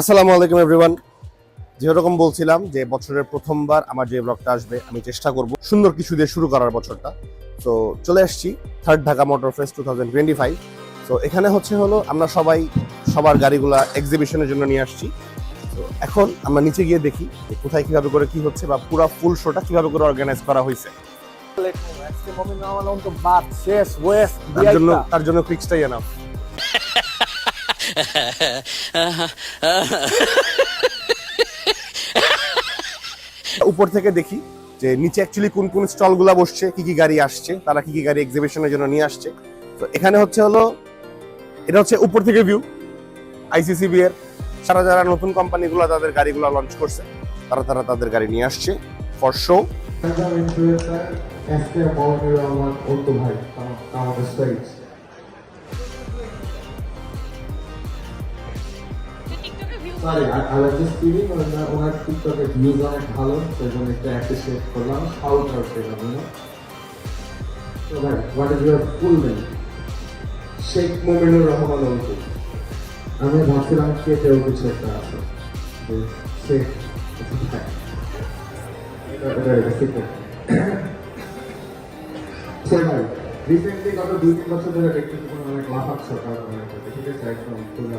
আসসালামু আলাইকুম এভরিওয়ান যেরকম বলছিলাম যে বছরের প্রথমবার আমার যে ব্লগটা আসবে আমি চেষ্টা করব সুন্দর কিছু দিয়ে শুরু করার বছরটা। তো চলে আসছি third Dhaka motor fest two thousand twenty five তো এখানে হচ্ছে হলো আমরা সবাই সবার গাড়িগুলা এক্সিবিশনের জন্য নিয়ে আসছি। তো এখন আমরা নিচে গিয়ে দেখি যে কোথায় কীভাবে করে কি হচ্ছে বা পুরো ফুল শোটা কীভাবে করে অর্গানাইজ করা হয়েছে। তার জন্য তার জন্য ফিক্সটাই এনাফ উপর থেকে দেখি যে নিচে অ্যাকচুয়ালি কোন কোন স্টলগুলো বসছে কি কি গাড়ি আসছে তারা কি কি গাড়ি এক্সিবিশনের জন্য নিয়ে আসছে তো এখানে হচ্ছে হলো এটা হচ্ছে উপর থেকে ভিউ আইসিসিবি এর সারা যারা নতুন কোম্পানিগুলো তাদের গাড়িগুলো লঞ্চ করছে তারা তারা তাদের গাড়ি নিয়ে আসছে ফর শো ভাই ওনার ওনার টিকটকের ভিউজ অনেক ভালো একটু অ্যাপ্রিসিয়েট করলাম শাউট আউট করলাম তো ভাই what is your full name Sheikh Mominur Rahman Antu আমি ভাবছিলাম কেটেও কিছু একটা আছে। যে সে ভাই। সে রিসেন্টলি গত দুই তিন বছর ধরে কোনো অনেক লাফাচ্ছ কারণ ঠিক আছে একদম তুলে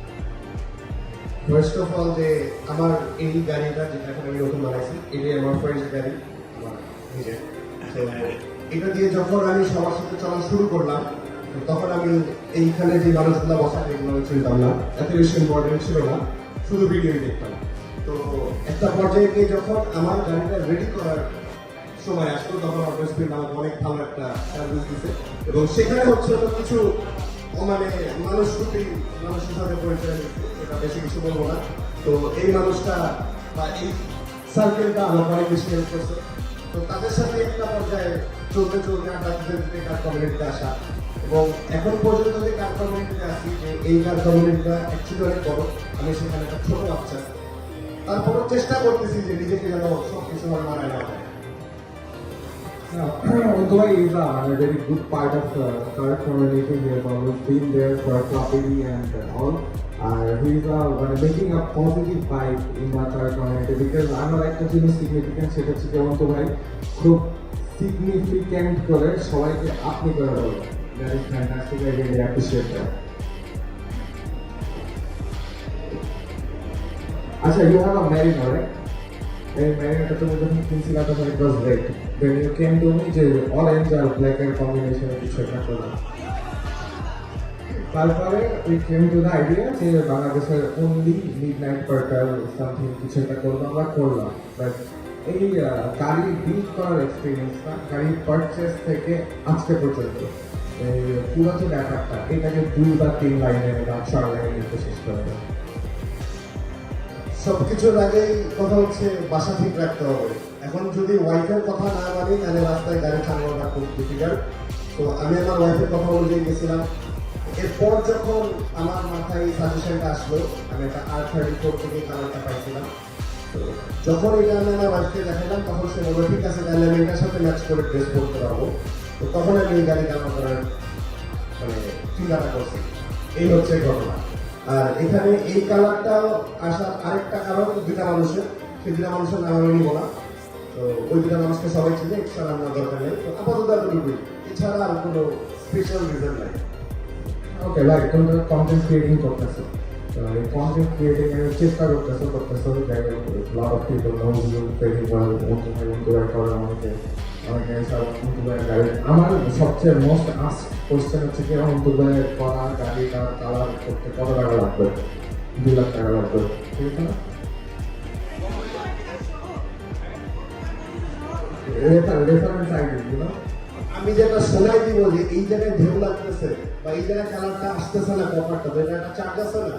ফার্স্ট অফ অল যে আমার এই গাড়িটা যেটা এখন আমি নতুন বানাইছি, এটাই আমার ফার্স্ট গাড়ি, আমার নিজের। এটা দিয়ে যখন আমি সবার সাথে চলা শুরু করলাম তখন আমি এইখানে যে মানুষগুলো বসা এগুলো চিনতাম না। এত বেশি ইম্পর্টেন্ট ছিল না, শুধু ভিডিওই দেখতাম। তো একটা পর্যায়ে গিয়ে যখন আমার গাড়িটা রেডি করার সময় আসতো তখন অবভিয়াসলি আমাকে অনেক ভালো একটা সার্ভিস দিছে। এবং সেখানে হচ্ছে কিছু মানে মানুষ প্রতি মানুষের সাথে পরিচয় এটা বেশি কিছু বলব না। তো এই মানুষটা বা এই সার্কেলটা আমার অনেক বেশি হেল্প করছে। তো তাদের সাথে একটা পর্যায়ে চলতে চলতে আড্ডা দিতে দিতে কার কমিউনিটিতে আসা। এবং এখন পর্যন্ত যে কার কমিউনিটিতে আসি যে এই কার কমিউনিটিটা অ্যাকচুয়ালি অনেক বড়। আমি সেখানে একটা ছোট বাচ্চা। তারপরও চেষ্টা করতেছি যে নিজেকে যেন সব কিছু আমার মানায় নেওয়া যায় Now, Udvai is a, a very good part of the car community. He has always been there for Clubby and all. Uh, he's uh, uh, making a positive vibe in the car community because আমার একটা জিনিস significant সেটা হচ্ছে যেমন তো ভাই খুব significant করে সবাইকে আপনি করে বলো that is fantastic I really appreciate that আচ্ছা you have a married right তারপরে বাংলাদেশের অনলি মিড নাইট পার্টার সামথিং কিছু একটা করব আমরা করলাম। এই গাড়ি বিল্ড করার এক্সপিরিয়েন্সটা গাড়ি পারচেস থেকে আজকে পর্যন্ত পুরো যে ব্যাপারটা এটাকে দুই বা তিন লাইনে বা চার লাইনে শেষ করে দেয় সবকিছুর আগেই কথা হচ্ছে, বাসা ঠিক রাখতে হবে। এখন যদি ওয়াইফের কথা না মানি, তাহলে রাস্তায় গাড়ি চালানোটা খুব ডিফিকাল্ট তো আমি আমার ওয়াইফের কথা অনুযায়ী গেছিলাম। এরপর যখন আমার মাথায় এই সাজেশনটা আসলো, আমি একটা আর থার্টি ফোর থেকে কালারটা পাইছিলাম। তো যখন এটা আমি আমার ওয়াইফকে দেখালাম তখন সে বলল, ঠিক আছে, তাহলে আমি এটার সাথে ম্যাচ করে ড্রেস পরতে পারব। তো তখন আমি এই গাড়ি কালার করার মানে চিন্তাটা করছি। এই হচ্ছে ঘটনা। আর এখানে এই কালারটা আসার আরেকটা কারণ দুটা মানুষের সেই দুটা মানুষের নাম আমি নিব না তো ওই দুটা মানুষকে সবাই চিনে এক্সট্রা নাম দরকার নেই তো আপাতত এতটুকুই এছাড়া আর কোনো স্পেশাল রিজন নাই ওকে লাইক তুমি তো কন্টেন্ট ক্রিয়েটিং করতেছো ভাই আমার সবচেয়ে মোস্ট আস্ক কোশ্চেন হচ্ছে কি অন্তু ভাইয়ের করা গাড়িটা কালার করতে কত টাকা লাগবে? দুই লাখ টাকা লাগবে। ঠিক আছে আমি যেটা শোনাই দিব যে এই জায়গায় ঢেউ লাগতেছে বা এই জায়গায় কালারটা আসতেছে না তো এটা একটা চার্জ আছে না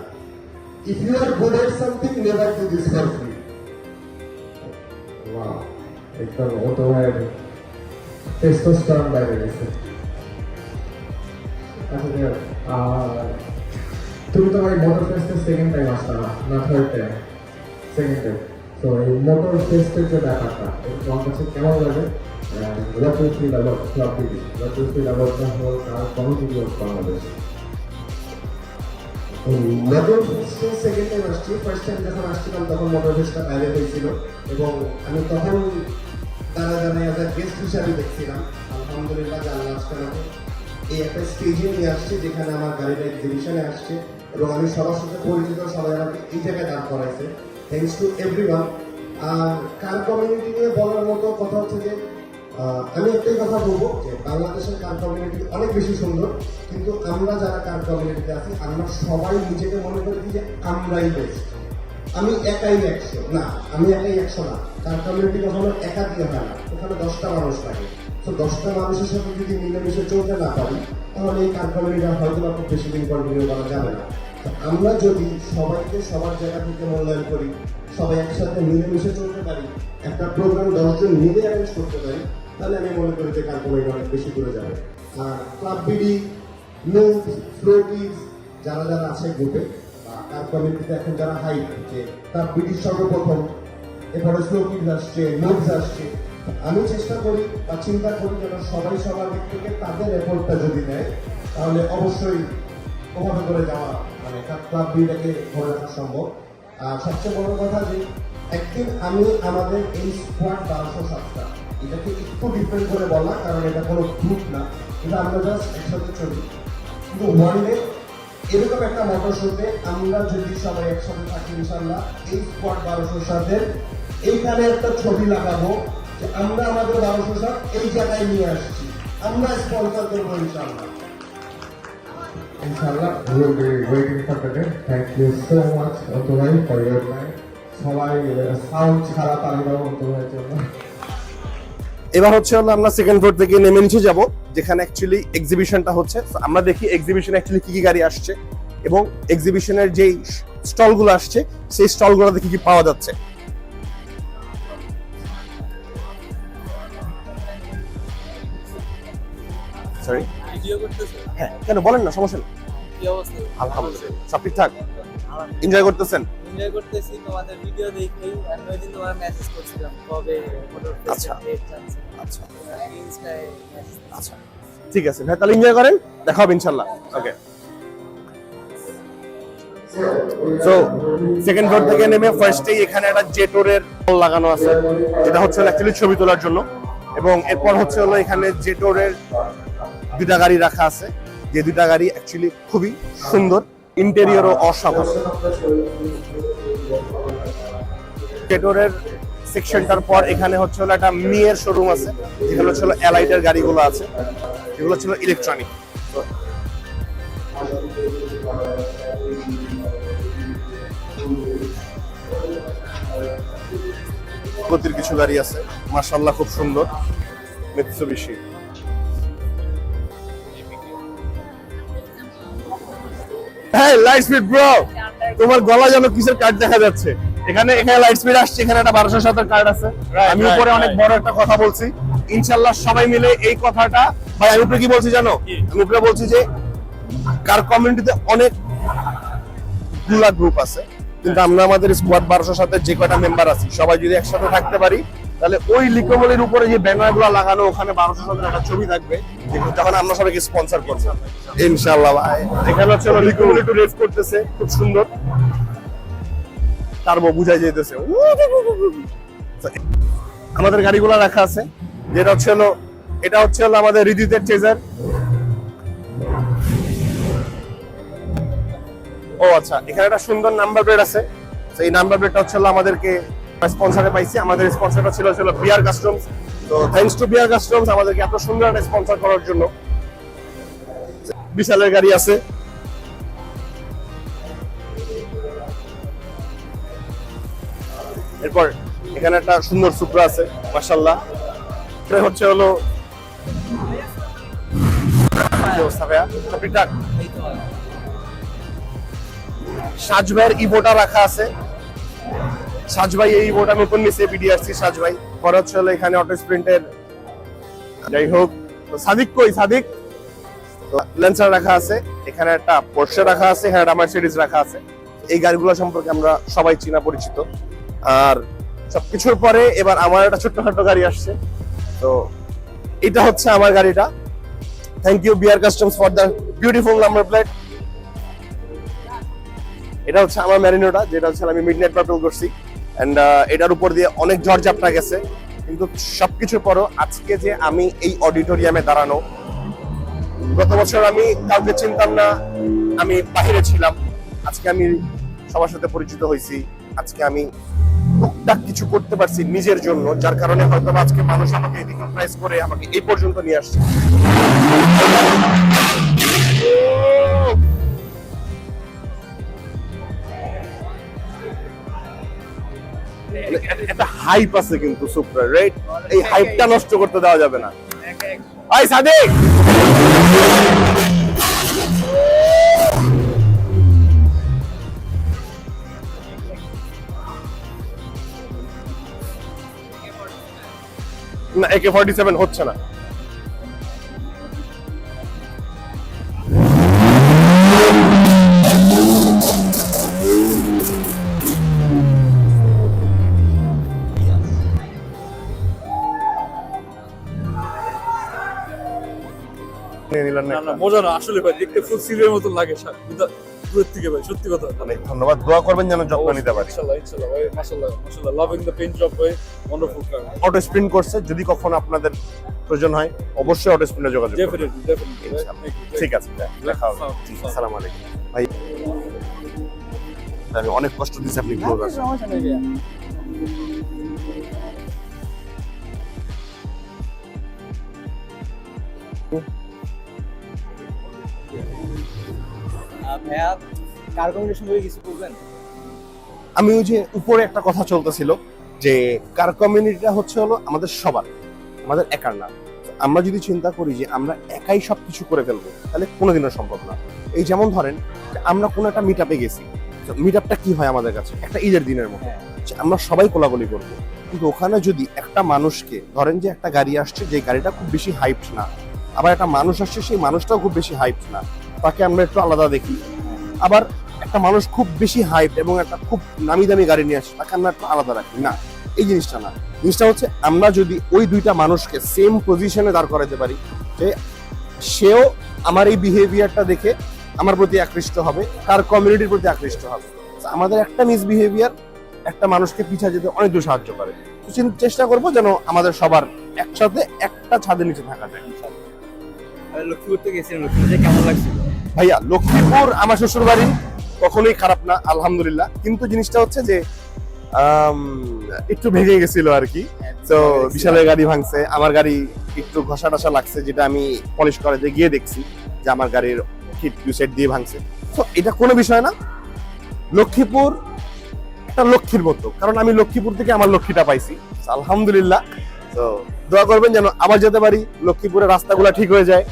if you are good at something never this for free একদম টেস্টোস্টেরন বাইরে গেছে তুমি তো ভাই মোটর ফেস্টের সেকেন্ড টাইম আসতে না থার্ড টাইম সেকেন্ড টাইম তো এই মোটর ফেস্টের যে ব্যাপারটা তোমার কাছে কেমন লাগে? টাইম যখন তখন মোটর বাইরে এবং আমি তখন দাঁড়ায় অ্যাজ গেস্ট হিসাবে দেখছিলাম। আলহামদুলিল্লাহ এই একটা স্টেজে নিয়ে আসছে যেখানে আমার গাড়িটা এক্সিবিশনে আসছে এবং আমি সবার সাথে পরিচিত সবাই আমাকে এই জায়গায় দাঁড় করাইছে। থ্যাংকস টু এভরি আর কার কমিউনিটি নিয়ে বলার মতো কথা হচ্ছে যে আমি একটাই কথা বলব যে, বাংলাদেশের কার কমিউনিটি অনেক বেশি সুন্দর, কিন্তু আমরা যারা কার কমিউনিটিতে আছি, আমরা সবাই নিজেকে মনে করি যে আমরাই বেস্ট আমি একাই একশো, না, আমি একাই একশো না। কার কমিউনিটি কখনো একা দিয়ে হয় না। ওখানে দশটা মানুষ লাগে তো দশটা মানুষের সাথে যদি মিলেমিশে চলতে না পারি, তাহলে এই কার হয়তো বা খুব বেশি দিন কন্টিনিউ করা যাবে না। আমরা যদি সবাইকে সবার জায়গা থেকে মূল্যায়ন করি, সবাই একসাথে মিলেমিশে চলতে পারি, একটা প্রোগ্রাম দশজন মিলে অ্যারেঞ্জ করতে পারি, তাহলে আমি মনে করি যে কার অনেক বেশি দূরে যাবে। আর ক্লাব বিডি নোট ফ্লোটিজ যারা যারা আছে গ্রুপে কার এখন যারা হাই যে তার ব্রিটিশ সর্বপ্রথম, এরপরে স্লোকিজ আসছে নোটস আসছে আমি চেষ্টা করি বা চিন্তা করি যেন সবাই সবার দিক থেকে তাদের এফোর্টটা যদি নেয়, তাহলে অবশ্যই ওভাবে করে যাওয়া মানে ক্লাব ধরে রাখা সম্ভব। আর সবচেয়ে বড় কথা যে, একদিন আমি আমাদের এই স্কোয়াড বারোশো সাতটা, এটাকে একটু ডিফারেন্ট করে বলা কারণ এটা কোনো গ্রুপ না এটা আমরা জাস্ট একসাথে চলি। কিন্তু ওয়ান ডে এরকম একটা মোটর শোতে আমরা যদি সবাই একসাথে থাকি ইনশাল্লাহ এই স্পট বারোশোর সাথে এইখানে একটা ছবি লাগাবো আমরা আমাদের বারোশো সাত এই জায়গায় নিয়ে আসছি। আমরা স্পন্সর করব ইনশাল্লাহ Inshallah, we be waiting for the day. Thank you so much, Otto for your time. সবাই সাউন্ড ছাড়া তালি দাও জন্য এবার হচ্ছে হলো আমরা সেকেন্ড ফ্লোর থেকে নেমে নিচে যাব যেখানে অ্যাকচুয়ালি এক্সিবিশনটা হচ্ছে। আমরা দেখি এক্সিবিশন অ্যাকচুয়ালি কি কি গাড়ি আসছে এবং এক্সিবিশনের যেই স্টলগুলো আসছে সেই স্টলগুলোতে কি কি পাওয়া যাচ্ছে। সরি হ্যাঁ কেন বলেন না সমস্যা নেই। আলহামদুলিল্লাহ। সব ঠিকঠাক? এনজয় করতেছেন? এনজয় করতেছি তোমাদের ভিডিও দেখেই আমি ওই তোমার মেসেজ করছিলাম কবে আচ্ছা। আচ্ছা। আচ্ছা। ঠিক আছে ভাই তাহলে এনজয় করেন দেখা হবে ইনশাল্লাহ ওকে সো সেকেন্ড ফ্লোর থেকে নেমে ফার্স্টেই এখানে একটা জেটোরের লাগানো আছে। যেটা হচ্ছে অ্যাকচুয়ালি ছবি তোলার জন্য। এবং এরপর হচ্ছে হলো এখানে জেটোরের দুটা গাড়ি রাখা আছে। যে দুটা গাড়ি অ্যাকচুয়ালি খুবই সুন্দর ইন্টেরিয়রও অসাধারণ। জেটোরের সেকশনটার পর এখানে হচ্ছে হলো একটা মিয়ের শোরুম আছে যেগুলো হচ্ছে হলো অ্যালাইটের গাড়িগুলো আছে যেগুলো ছিল ইলেকট্রনিক কিছু গাড়ি আছে মার্শাল্লাহ খুব সুন্দর মিৎসুবিশি হ্যাঁ লাইট স্পিড ব্রো তোমার গলা যেন কিসের কার্ড দেখা যাচ্ছে? এখানে এখানে লাইট স্পিড আসছে এখানে একটা বারোশো সাতের কার্ড আছে। আমি উপরে অনেক বড় একটা কথা বলছি। ইনশাল্লাহ সবাই মিলে এই কথাটা ভাই আমি উপরে কি বলছি জানো? আমি উপরে বলছি যে কার কমিউনিটিতে অনেকগুলা গ্রুপ আছে কিন্তু আমরা আমাদের স্কোয়াড বারোশোর সাথে যে কয়টা মেম্বার আছি সবাই যদি একসাথে থাকতে পারি তাহলে ওই লিকোমলের উপরে যে ব্যানারগুলো লাগানো, ওখানে বারোশো সাথে একটা ছবি থাকবে তখন আমরা সবাইকে স্পন্সর করব। ইনশাল্লাহ ভাই। এখানে হচ্ছে লিকোমল একটু রেস করতেছে, খুব সুন্দর। টার্বো বুঝাই যেতেছে আমাদের গাড়িগুলো রাখা আছে, যেটা হচ্ছে হলো, এটা হচ্ছে হলো আমাদের রিদিতের চেজার ও আচ্ছা এখানে একটা সুন্দর নাম্বার প্লেট আছে এই নাম্বার প্লেটটা হচ্ছে হলো আমাদেরকে স্পন্সরে পাইছি। আমাদের স্পন্সরটা ছিল ছিল বিয়ার কাস্টমস তো থ্যাঙ্কস টু বিয়ার কাস্টমস আমাদেরকে এত সুন্দর একটা স্পন্সর করার জন্য। বিশালের গাড়ি আছে। এরপর এখানে একটা সুন্দর সুপ্রা আছে মার্শাল্লাহ এটা হচ্ছে হলো সাজ ভাইয়ের ইভোটা রাখা আছে। সাজ ভাই, এই ইভোটা নতুন নিচে বিডিআরসি সাজ ভাই? পরে হচ্ছে হলো এখানে অটো স্প্রিন্টের যাই হোক সাদিক কই, সাদিক? লেন্সার রাখা আছে, এখানে একটা পোর্শে রাখা আছে, এখানে একটা মার্সিডিজ রাখা আছে। এই গাড়িগুলো সম্পর্কে আমরা সবাই চিনা পরিচিত। আর সবকিছুর পরে এবার আমার একটা ছোট্টখাটো গাড়ি আসছে। তো এটা হচ্ছে আমার গাড়িটা। Thank you BR customs for the beautiful number plate এটা হচ্ছে আমার ম্যারিনোটা যেটা হচ্ছে আমি মিড নাইট পার্পল করছি। এন্ড এটার উপর দিয়ে অনেক ঝড়ঝাপটা গেছে। কিন্তু সবকিছুর পরও আজকে যে আমি এই অডিটোরিয়ামে দাঁড়ানো, গত বছর আমি কাউকে চিনতাম না, আমি বাহিরে ছিলাম। আজকে আমি সবার সাথে পরিচিত হয়েছি। আজকে আমি টুকটাক কিছু করতে পারছি নিজের জন্য, যার কারণে হয়তো আজকে মানুষ আমাকে রিকগনাইজ করে আমাকে এই পর্যন্ত নিয়ে আসছে। একটা হাইপ আছে কিন্তু সুপ্রার রাইট এই হাইপটা নষ্ট করতে দেওয়া যাবে না। আই সাদিক! না একে ফর্টি সেভেন হচ্ছে না। নিলেন না মজা না আসলে ভাই দেখতে ফুল মতো লাগে সা- দুটা- দূরের থেকে ভাই সত্যি কথা। অনেক ধন্যবাদ দোয়া করবেন যেন যত্ন নিতে পারি। ইনশাআল্লাহ ইনশাআল্লাহ ভাই মাশাআল্লাহ মাশাআল্লাহ লাভিং দ্য পেইন্ট জব ভাই ওয়ান্ডারফুল কার অটো স্প্রিন্ট করছে যদি কখনো আপনাদের প্রয়োজন হয় অবশ্যই অটো স্প্রিন্টে যোগাযোগ করবেন। ডেফিনেটলি ডেফিনেটলি ঠিক আছে দেখা হবে। আসসালামু আলাইকুম। ভাই আমি অনেক কষ্ট দিচ্ছি আপনি সমস্যা নেই ভাইয়া। কার করে কিছু করবেন আমি ওই যে উপরে একটা কথা চলতেছিল যে কার কমিউনিটিটা হচ্ছে হলো আমাদের সবার আমাদের একার না। আমরা যদি চিন্তা করি যে আমরা একাই সব কিছু করে ফেলব তাহলে কোনোদিনও সম্ভব না। এই যেমন ধরেন যে আমরা কোনো একটা মিট আপে গেছি মিট আপটা কি হয় আমাদের কাছে? একটা ঈদের দিনের মতো। যে আমরা সবাই কোলাকুলি করব। কিন্তু ওখানে যদি একটা মানুষকে ধরেন যে একটা গাড়ি আসছে যে গাড়িটা খুব বেশি হাইপড না আবার একটা মানুষ আসছে সেই মানুষটাও খুব বেশি হাইপড না তাকে আমরা একটু আলাদা দেখি। আবার একটা মানুষ খুব বেশি হাইপ এবং একটা খুব নামি দামি গাড়ি নিয়ে আসে, তাকে আমরা একটু আলাদা রাখি। না, এই জিনিসটা না। জিনিসটা হচ্ছে আমরা যদি ওই দুইটা মানুষকে সেম পজিশনে দাঁড় করাতে পারি, যে সেও আমার এই বিহেভিয়ারটা দেখে আমার প্রতি আকৃষ্ট হবে, তার কমিউনিটির প্রতি আকৃষ্ট হবে। আমাদের একটা মিসবিহেভিয়ার একটা মানুষকে পিছা যেতে অনেক দূর সাহায্য করে। চেষ্টা করব যেন আমাদের সবার একসাথে একটা ছাদের নিচে থাকা যায়। লক্ষ্মীপুর থেকে গেছিলাম, লক্ষ্মীপুরে কেমন লাগছিল? ভাইয়া লক্ষ্মীপুর আমার শ্বশুর বাড়ি কখনোই খারাপ না আলহামদুলিল্লাহ। কিন্তু জিনিসটা হচ্ছে যে একটু ভেঙে গেছিল আর কি। তো বিশালের গাড়ি ভাঙছে আমার গাড়ি একটু ঘষা টসা লাগছে যেটা আমি পলিশ করাতে গিয়ে দেখছি যে আমার গাড়ির হিট টু সেট দিয়ে ভাঙছে। তো এটা কোনো বিষয় না। লক্ষ্মীপুর একটা লক্ষ্মীর মতো কারণ আমি লক্ষ্মীপুর থেকে আমার লক্ষ্মীটা পাইছি। আলহামদুলিল্লাহ। তো দোয়া করবেন যেন আবার যেতে পারি লক্ষ্মীপুরের রাস্তাগুলো ঠিক হয়ে যায়।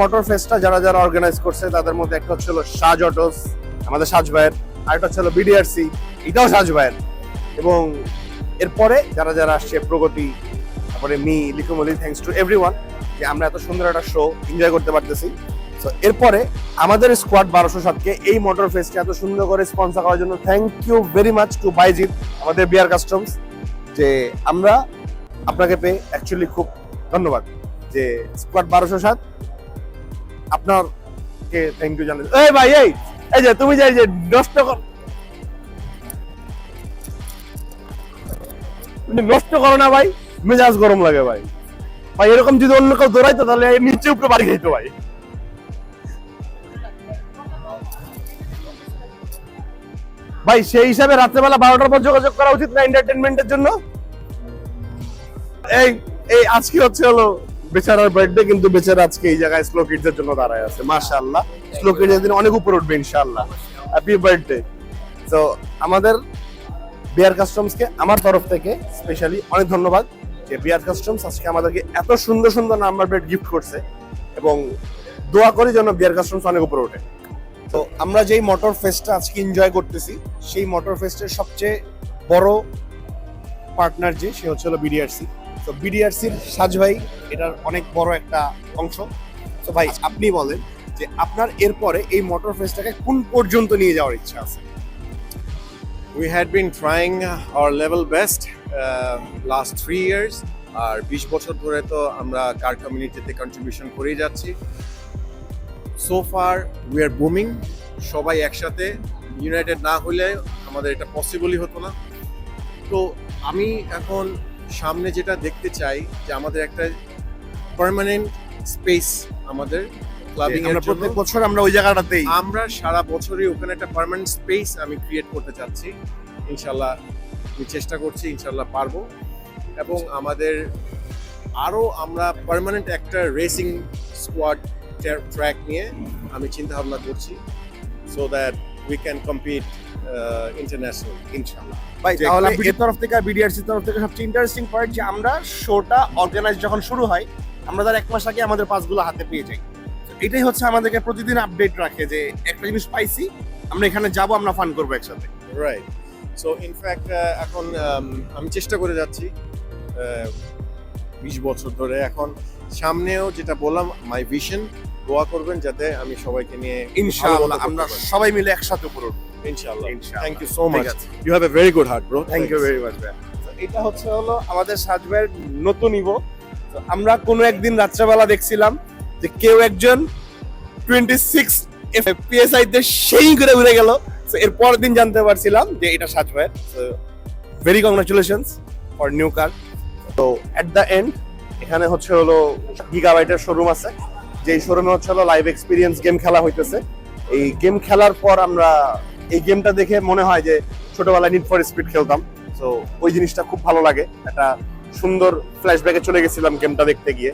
মোটর ফেস্টটা যারা যারা অর্গানাইজ করছে, তাদের মধ্যে একটা হচ্ছে হলো সাজ অটোস, আমাদের সাজ ভাইয়ের আরেকটা হচ্ছে হলো বিডিআরসি এটাও সাজ ভাইয়ের। এবং এরপরে যারা যারা আসছে, প্রগতি, তারপরে মি লিকুমলি থ্যাংকস টু এভরি যে আমরা এত সুন্দর একটা শো এনজয় করতে পারতেছি। তো এরপরে আমাদের স্কোয়াড বারোশো সাতকে এই মোটর ফেস্টে এত সুন্দর করে স্পন্সর করার জন্য thank you very much to বাইজিৎ আমাদের বিয়ার কাস্টমস যে আমরা আপনাকে পেয়ে অ্যাকচুয়ালি খুব ধন্যবাদ, যে স্কোয়াড বারোশো সাত আপনার কে থ্যাংক ইউ জানাই। এই ভাই, এই এই যে তুমি যে নষ্ট কর নষ্ট করো না ভাই, মেজাজ গরম লাগে ভাই। ভাই, এরকম যদি অন্য কেউ দৌড়াইতো তাহলে নিচে উপরে বাড়ি খাইতো ভাই। ভাই, সেই হিসাবে রাত্রেবেলা বারোটার পর যোগাযোগ করা উচিত না এন্টারটেনমেন্টের জন্য? এই এই, আজকে হচ্ছে হলো বেচারার বার্থডে কিন্তু বেচারা আজকে এই জায়গায় স্লো কিডসের জন্য দাঁড়ায় আছে, মাশাআল্লাহ। স্লো কিডস দিন অনেক উপরে উঠবে, ইনশাআল্লাহ। হ্যাপি বার্থডে তো আমাদের বিয়ার কাস্টমসকে আমার তরফ থেকে স্পেশালি অনেক ধন্যবাদ যে বিয়ার কাস্টমস আজকে আমাদেরকে এত সুন্দর সুন্দর নাম্বার প্লেট গিফট করছে এবং দোয়া করি যেন বিয়ার কাস্টমস অনেক উপরে ওঠে। তো আমরা যেই মোটর ফেস্টটা আজকে এনজয় করতেছি, সেই মোটর ফেস্টের সবচেয়ে বড় পার্টনার যে, সে হচ্ছে হলো বিডিআরসি তো বিডিআরসির সাজ ভাই, এটার অনেক বড় একটা অংশ। তো ভাই, আপনি বলেন যে আপনার এরপরে এই মোটর ফেস্টটাকে কোন পর্যন্ত নিয়ে যাওয়ার ইচ্ছা আছে? We had been trying our level best last three years আর বিশ বছর ধরে তো আমরা কার কমিউনিটিতে কন্ট্রিবিউশন করেই যাচ্ছি। So far we are booming সবাই একসাথে ইউনাইটেড না হলে আমাদের এটা পসিবলই হতো না। তো আমি এখন সামনে যেটা দেখতে চাই যে আমাদের একটা পার্মানেন্ট স্পেস আমাদের ক্লাবিং আমরা প্রত্যেক বছর আমরা ওই জায়গাটাতেই। আমরা সারা বছরই ওখানে একটা পার্মানেন্ট স্পেস আমি ক্রিয়েট করতে চাচ্ছি ইনশাল্লাহ আমি চেষ্টা করছি ইনশাল্লাহ পারব। এবং আমাদের আরও আমরা পার্মানেন্ট একটা রেসিং স্কোয়াড ট্র্যাক নিয়ে আমি চিন্তা ভাবনা করছি। So that we can compete international ইনশাআল্লাহ ভাই তাহলে এর তরফ থেকে বিডিআরসির তরফ থেকে সবচেয়ে ইন্টারেস্টিং পয়েন্ট যে আমরা শোটা অর্গানাইজ যখন শুরু হয় আমরা তার এক মাস আগে আমাদের পাসগুলো হাতে পেয়ে যাই। এটাই হচ্ছে আমাদেরকে প্রতিদিন আপডেট রাখে যে একটা জিনিস পাইছি আমরা এখানে যাব আমরা ফান করব একসাথে। রাইট সো ইনফ্যাক্ট এখন আমি চেষ্টা করে যাচ্ছি বিশ বছর ধরে এখন। সামনেও যেটা বললাম মাই ভিশন দোয়া করবেন যাতে আমি সবাইকে নিয়ে ইনশাআল্লাহ আমরা সবাই মিলে একসাথে করব ইনশাআল্লাহ। Thank you so much you have a very good heart bro thank you very much এটা হচ্ছে হলো আমাদের সাজবের নতুন ইভো। তো আমরা কোনো একদিন রাত্রেবেলা দেখছিলাম যে কেউ একজন টোয়েন্টি সিক্স পিএসআই তে সেই করে উড়ে গেল। তো এর পরের দিন জানতে পারছিলাম যে এটা সাজবের very congratulations for new car তো এট দ্য এন্ড এখানে হচ্ছে হলো গিগাবাইটের শোরুম আছে। যেই শোরুমে হচ্ছে হলো লাইভ এক্সপিরিয়েন্স গেম খেলা হইতেছে। এই গেম খেলার পর আমরা এই গেমটা দেখে মনে হয় যে ছোটবেলায় নিট ফর স্পিড খেলতাম। তো ওই জিনিসটা খুব ভালো লাগে। একটা সুন্দর ফ্ল্যাশব্যাকে চলে গেছিলাম গেমটা দেখতে গিয়ে।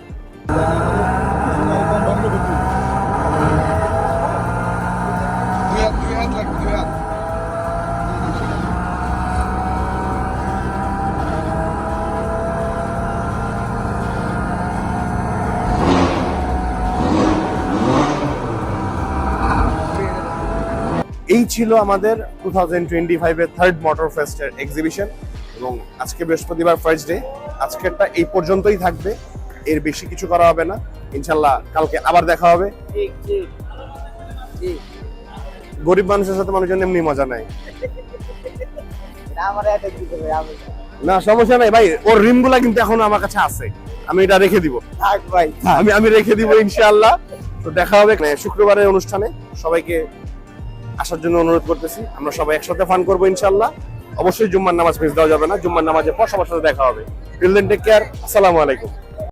ছিল আমাদের টু থাউজেন্ড টোয়েন্টি ফাইভের থার্ড মোটর ফেস্টের এক্সিবিশন এবং আজকে বৃহস্পতিবার ফার্স্ট ডে আজকেরটা এই পর্যন্তই থাকবে। এর বেশি কিছু করা হবে না। ইনশাল্লাহ কালকে আবার দেখা হবে। গরিব মানুষের সাথে মানুষজন এমনি মজা আমি না সমস্যা নাই ভাই ওর রিমগুলা কিন্তু এখনও আমার কাছে আছে। আমি এটা রেখে দিব। ভাই। আমি আমি রেখে দিব ইনশাআল্লাহ তো দেখা হবে মানে শুক্রবারের অনুষ্ঠানে। সবাইকে আসার জন্য অনুরোধ করতেছি। আমরা সবাই একসাথে ফান করব ইনশাল্লাহ অবশ্যই জুম্মার নামাজ মিস দেওয়া যাবে না। জুম্মার নামাজের পর সবার সাথে দেখা হবে। টেক কেয়ার আসসালামু আলাইকুম।